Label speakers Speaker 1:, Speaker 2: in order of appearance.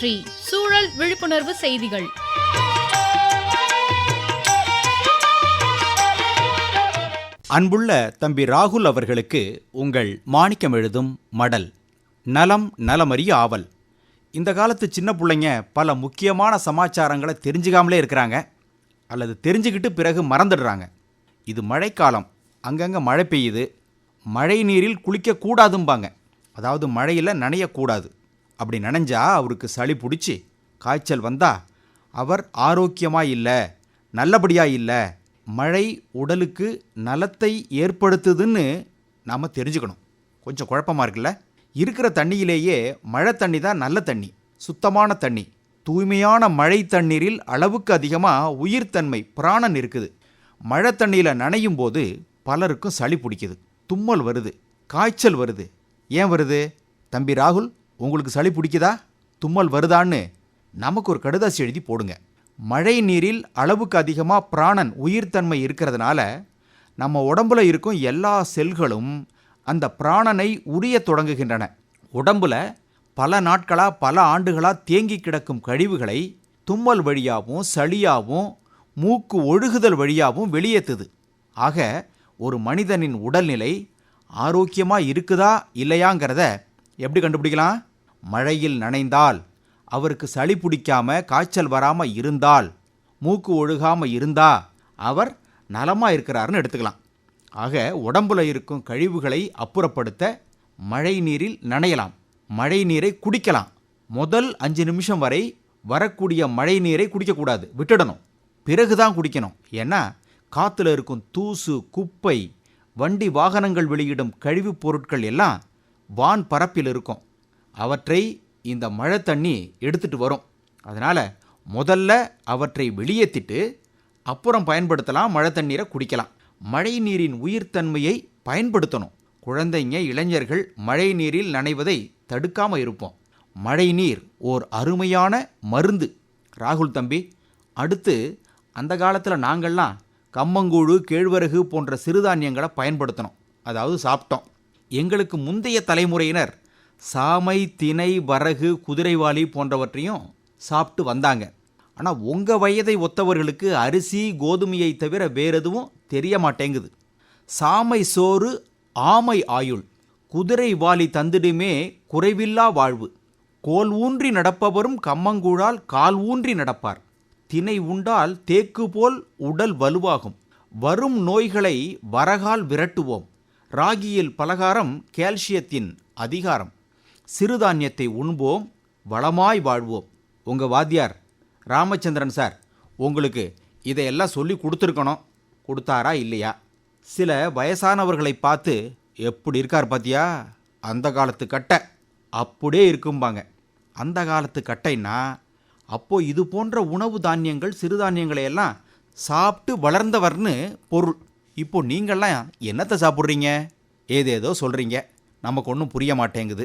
Speaker 1: சுற்றி சூழல் விழிப்புணர்வு செய்திகள்.
Speaker 2: அன்புள்ள தம்பி ராகுல் அவர்களுக்கு உங்கள் மாணிக்கம் எழுதும் மடல். நலம் நலமறிய ஆவல். இந்த காலத்து சின்ன பிள்ளைங்க பல முக்கியமான சமாச்சாரங்களை தெரிஞ்சுக்காமலே இருக்கிறாங்க. அல்லது தெரிஞ்சுக்கிட்டு பிறகு மறந்துடுறாங்க. இது மழைக்காலம். அங்கங்கே மழை பெய்யுது. மழை நீரில் குளிக்கக்கூடாதும்பாங்க. அதாவது மழையில் நனையக்கூடாது. அப்படி நனைஞ்சா அவருக்கு சளி பிடிச்சி காய்ச்சல் வந்தா அவர் ஆரோக்கியமாக இல்லை நல்லபடியாக இல்லை மழை உடலுக்கு நலத்தை ஏற்படுத்துதுன்னு நாம் தெரிஞ்சுக்கணும். கொஞ்சம் குழப்பமாக இருக்குல்ல? இருக்கிற தண்ணியிலேயே மழை தண்ணி தான் நல்ல தண்ணி சுத்தமான தண்ணி. தூய்மையான மழை தண்ணீரில் அளவுக்கு அதிகமாக உயிர்த்தன்மை பிராணன் இருக்குது. மழை தண்ணியில் நனையும் போது பலருக்கும் சளி பிடிக்குது தும்மல் வருது காய்ச்சல் வருது. ஏன் வருது? தம்பி ராகுல் உங்களுக்கு சளி பிடிக்குதா? தும்மல் வருதான்னு நமக்கு ஒரு கடுதாசி எழுதி போடுங்க. மழை நீரில் அளவுக்கு அதிகமாக பிராணன் உயிர்த்தன்மை இருக்கிறதுனால நம்ம உடம்புல இருக்கும் எல்லா செல்களும் அந்த பிராணனை உரிய தொடங்குகின்றன. உடம்புல பல நாட்களாக பல ஆண்டுகளாக தேங்கி கிடக்கும் கழிவுகளை தும்மல் வழியாகவும் சளியாகவும் மூக்கு ஒழுகுதல் வழியாகவும் வெளியேற்றுது ஆக ஒரு மனிதனின் உடல்நிலை ஆரோக்கியமாக இருக்குதா இல்லையாங்கிறத எப்படி கண்டுபிடிக்கலாம்? மழையில் நனைந்தால் அவருக்கு சளி பிடிக்காம காய்ச்சல் வராமல் இருந்தால் மூக்கு ஒழுகாம இருந்தா அவர் நலமாக இருக்கிறாருன்னு எடுத்துக்கலாம். ஆக உடம்புல இருக்கும் கழிவுகளை அப்புறப்படுத்த மழை நீரில் நனையலாம். மழை நீரை குடிக்கலாம். முதல் அஞ்சு நிமிஷம் வரை வரக்கூடிய மழை நீரை குடிக்கக்கூடாது. விட்டுடணும். பிறகு தான் குடிக்கணும். ஏன்னா காற்றுல இருக்கும் தூசு குப்பை வண்டி வாகனங்கள் வெளியிடும் கழிவுப் பொருட்கள் எல்லாம் வான் பரப்பில் இருக்கும். அவற்றை இந்த மழை தண்ணி எடுத்துட்டு வரும். அதனால் முதல்ல அவற்றை வெளியேற்றிட்டு அப்புறம் பயன்படுத்தலாம் மழை தண்ணீரை குடிக்கலாம். மழை நீரின் உயிர்த்தன்மையை பயன்படுத்தணும். குழந்தைங்க இளைஞர்கள் மழை நீரில் நனைவதை தடுக்காமல் இருப்போம். மழை நீர் ஓர் அருமையான மருந்து. ராகுல் தம்பி அடுத்து அந்த காலத்தில் நாங்கள்லாம் கம்மங்கூழு கேழ்வரகு போன்ற சிறுதானியங்களை பயன்படுத்தணும். அதாவது சாப்பிட்டோம். எங்களுக்கு முந்தைய தலைமுறையினர் சாமை தினை வரகு குதிரைவாலி போன்றவற்றையும் சாப்பிட்டு வந்தாங்க. ஆனால் உங்கள் வயதை ஒத்தவர்களுக்கு அரிசி கோதுமையை தவிர வேறு எதுவும் தெரிய மாட்டேங்குது. சாமை சோறு ஆமை ஆயுள். குதிரை வாலி தந்திடுமே குறைவில்லா வாழ்வு. கோல் ஊன்றி நடப்பவரும் கம்மங்கூழால் கால் ஊன்றி நடப்பார். தினை உண்டால் தேக்கு போல் உடல் வலுவாகும். வரும் நோய்களை வரகால் விரட்டுவோம். ராகியில் பலகாரம் கால்சியத்தின் அதிகாரம். சிறுதானியத்தை உண்போம் வளமாய் வாழ்வோம். உங்கள் வாத்தியார் ராமச்சந்திரன் சார் உங்களுக்கு இதையெல்லாம் சொல்லி கொடுத்துருக்கணும். கொடுத்தாரா இல்லையா? சில வயசானவர்களை பார்த்து எப்படி இருக்கார் பாத்தியா? அந்த காலத்து கட்டை. அப்படியே இருக்கும்பாங்க. அந்த காலத்து கட்டைன்னா அப்போது இது போன்ற உணவு தானியங்கள் சிறுதானியங்களை எல்லாம் சாப்பிட்டு வளர்ந்தவர்னு பொருள். இப்போ நீங்கள்லாம் என்னத்தை சாப்பிட்றீங்க? ஏதேதோ சொல்கிறீங்க நமக்கு ஒன்றும் புரிய மாட்டேங்குது.